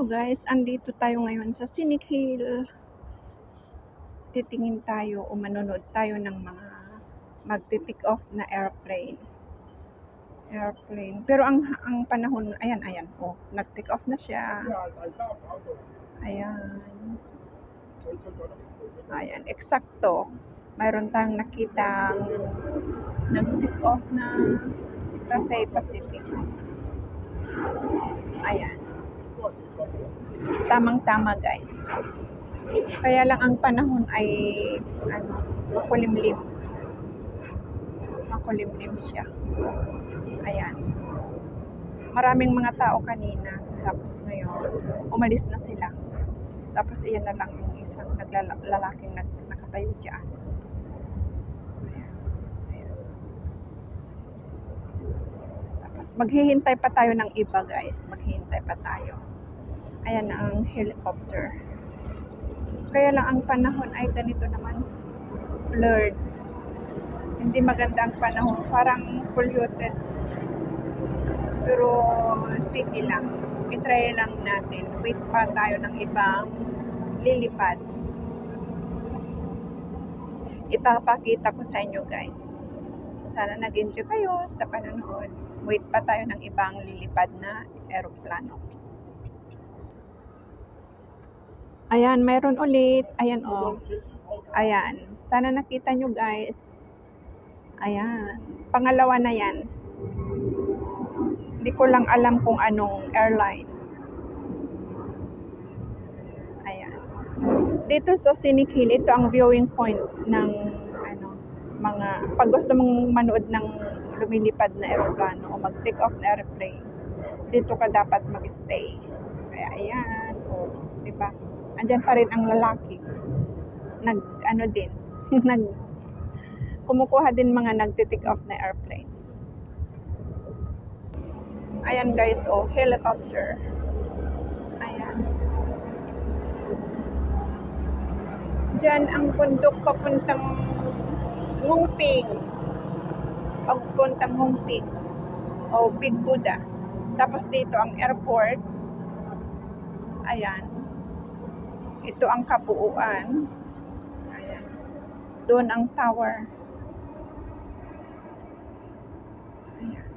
Hello guys, andito tayo ngayon sa Scenic Hill. Titingin tayo o manonood tayo ng mga magti-take off na airplane. Airplane. Pero ang ang panahon, ayan, ayan, oh, nag-take off na siya. Ayan. Ayan, eksakto. Mayroon tayong nakita nag-take off na Cathay Pacific. Ayan. Tamang-tama guys. Kaya lang ang panahon ay ano, makulimlim. Makulimlim siya. Ayan. Maraming mga tao kanina. Tapos ngayon, umalis na sila. Tapos iyan na lang yung isang naglala- lalaking nag, nakatayo dyan. Ayan. Ayan. Tapos maghihintay pa tayo ng iba guys. Maghihintay pa tayo. Ayan na ang helicopter. Kaya lang ang panahon ay ganito naman. Blurred. Hindi maganda ang panahon. Parang polluted. Pero sige lang. I-try lang natin. Wait pa tayo ng ibang lilipad. Ipapakita ko sa inyo guys. Sana nag-enjoy kayo sa panonood. Wait pa tayo ng ibang lilipad na aeroplano. Ayan, mayroon ulit. Ayan, oh. Ayan. Sana nakita nyo, guys. Ayan. Pangalawa na yan. Hindi ko lang alam kung anong airlines. Ayan. Dito sa Scenic Hill, ito ang viewing point ng ano, mga, pag gusto mong manood ng lumilipad na aeroplano o mag-take off na airplane, dito ka dapat mag-stay. Kaya ayan, o, di ba? Andyan pa rin ang lalaki. Nag, ano din, nag, kumukuha din mga nagtitik off na airplane. Ayan guys, oh, helicopter. Ayan. Diyan ang bundok papuntang Ngungping. Papuntang Ngungping. O Big Buddha. Tapos dito ang airport. Ayan. Ito ang kabuuan. Ayan. Doon ang tower. Ayan.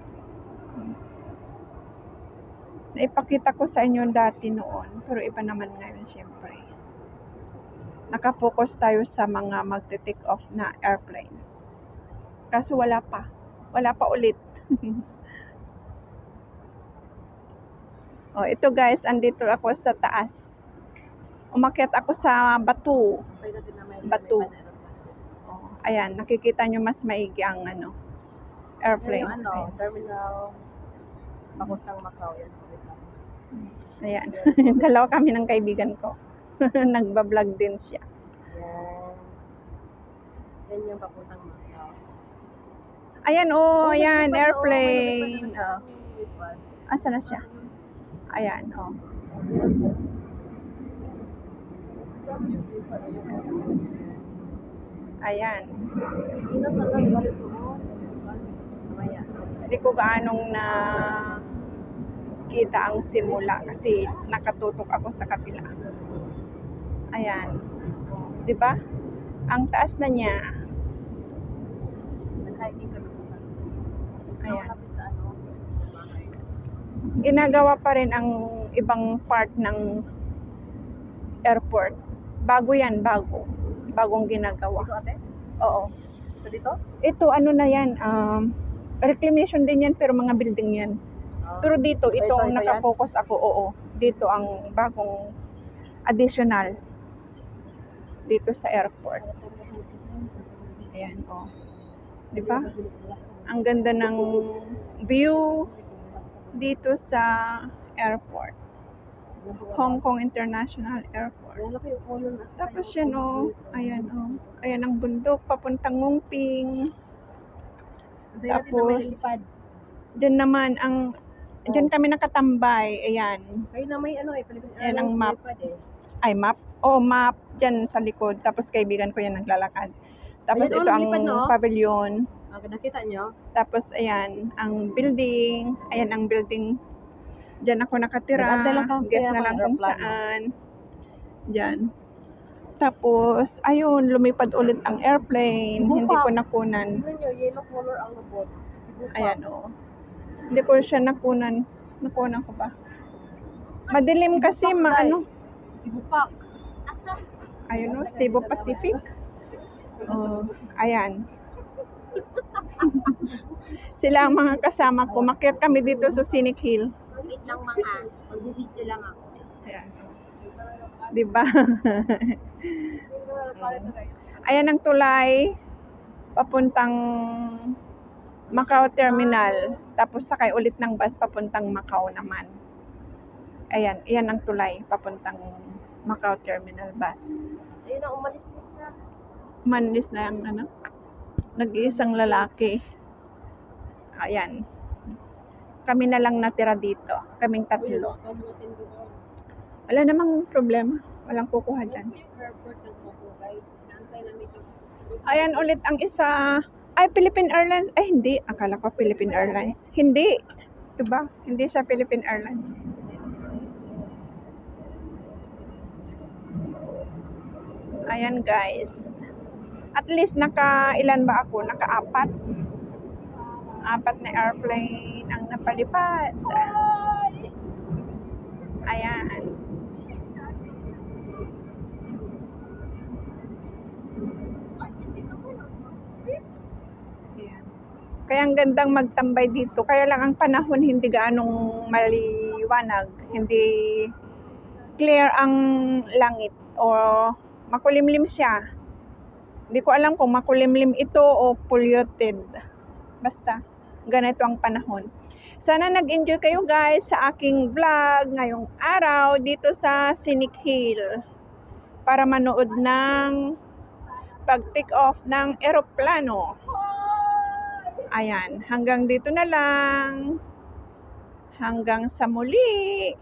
Naipakita ko sa inyo dati noon, pero iba naman ngayon siyempre. Nakapokus tayo sa mga magte-take off na airplane. Kaso wala pa. Wala pa ulit. oh, ito guys, andito ako sa taas. Umakyat ako sa Batu. Batu. Oh, ayan, nakikita nyo mas maigi ang ano, airplane. Yung ano, terminal, papuntang Macau. Yan. Ayan. Dalawa kami ng kaibigan ko. Nagbablog din siya. Yan. Yan yung papuntang Macau. Ayan, oh, may ayan, airplane. oh, Oh. lipad. Asa na siya? Ayan, oh. Sabi yung lipad, ayun. Ayan. Hindi ko gaanong na kita ang simula kasi nakatutok ako sa kapila. Ayan. 'Di ba? Ang taas na niya. Ayan. Ginagawa pa rin ang ibang part ng airport. Bago yan, bago. Bagong ginagawa. Dito ate? Oo. Sa dito? Ito, ano na yan, um, reclamation din yan, pero mga building yan. Ah. Pero dito, Ito, ito, ito ang yan? nakapokus ako, oo. Dito ang bagong additional dito sa airport. Ayan, oh. Di ba? Ang ganda ng view dito sa airport. Hong Kong International Airport. Na. Tapos yan, oh. Ayan, oh. Ayan ang bundok, papuntang Ngungping. Tapos. Diyan naman ang Diyan kami nakatambay. Ayan. Kayo na may ano eh, Pilipinas Yan ang map. eh. Ay, map. Oh, map. Diyan sa likod. Tapos kaibigan ko yan naglalakad. Tapos ito oh, ang lipad, no? pavilion. Ah, nakita nyo? Tapos ayan, ang building. Ayan ang building Diyan ako nakatira. Guess na ng lang kung saan. Diyan. Tapos, ayun, lumipad ulit ang airplane. Ibuka. Hindi ko nakunan. Tignan yellow color ang lubot. Ibuka. Ayan, oh. Hindi ko siya nakunan. Nakunan ko ba? Madilim kasi, maano. Ibupak. Ayun, oh, Cebu Pacific. Oh, ayan. Sila ang mga kasama ko. Makyat kami dito sa Scenic Hill. Wait lang mga. Mag-video lang ako. Ayan. Diba? Ayan ang tulay papuntang Macau Terminal. Tapos sakay ulit ng bus papuntang Macau naman. Ayan, iyan ang tulay papuntang Macau Terminal bus. Ayun na, umalis na siya. Manlis na yung ano, nag-iisang lalaki. Ayan. Kami na lang natira dito. Kaming tatlo. Wala namang problema. Walang kukuha dyan. Ayan ulit ang isa. Ay, Philippine Airlines. Ay, hindi. Akala ko Philippine Airlines. Hindi. Diba? Hindi siya Philippine Airlines. Ayan guys. At least naka ilan ba ako? Naka-apat. Apat na airplane ang napalipad. Ayan. Ayan. Kaya ang gandang magtambay dito. Kaya lang ang panahon hindi gaanong maliwanag. Hindi clear ang langit o makulimlim siya. Hindi ko alam kung makulimlim ito o polluted. Basta, ganito ang panahon. Sana nag-enjoy kayo guys sa aking vlog ngayong araw dito sa Scenic Hill para manood ng pag-take off ng eroplano. Ayan, hanggang dito na lang. Hanggang sa muli.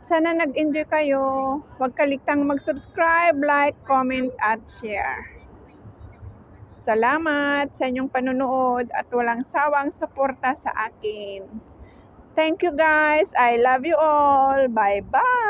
Sana nag-enjoy kayo. Huwag kaligtang mag-subscribe, like, comment, at share. Salamat sa inyong panonood at walang sawang suporta sa akin. Thank you guys. I love you all. Bye-bye.